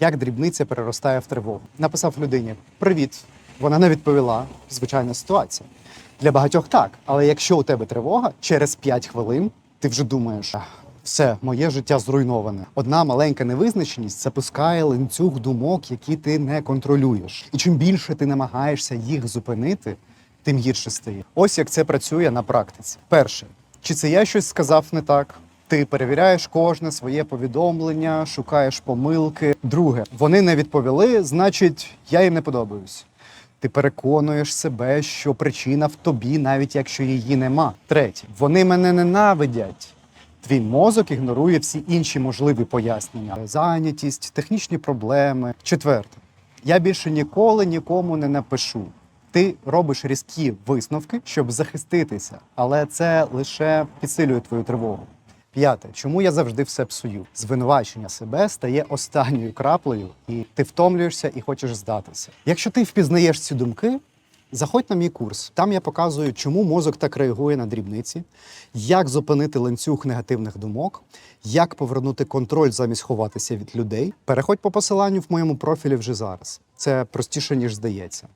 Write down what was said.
Як дрібниця переростає в тривогу. Написав людині: Привіт. Вона не відповіла. Звичайна ситуація. Для багатьох так. Але якщо у тебе тривога, через 5 хвилин ти вже думаєш. Все, моє життя зруйноване. Одна маленька невизначеність запускає ланцюг думок, які ти не контролюєш. І чим більше ти намагаєшся їх зупинити, тим гірше стає. Ось як це працює на практиці. Перше, чи це я щось сказав не так? Ти перевіряєш кожне своє повідомлення, шукаєш помилки. Друге, вони не відповіли, значить, я їм не подобаюсь. Ти переконуєш себе, що причина в тобі, навіть якщо її нема. Третє, вони мене ненавидять. Твій мозок ігнорує всі інші можливі пояснення: зайнятість, технічні проблеми. Четверте, я більше ніколи нікому не напишу. Ти робиш різкі висновки, щоб захиститися, але це лише підсилює твою тривогу. П'яте, чому я завжди все псую? Звинувачення себе стає останньою краплею, і ти втомлюєшся і хочеш здатися. Якщо ти впізнаєш ці думки, заходь на мій курс. Там я показую, чому мозок так реагує на дрібниці, як зупинити ланцюг негативних думок, як повернути контроль замість ховатися від людей. Переходь по посиланню в моєму профілі вже зараз. Це простіше ніж здається.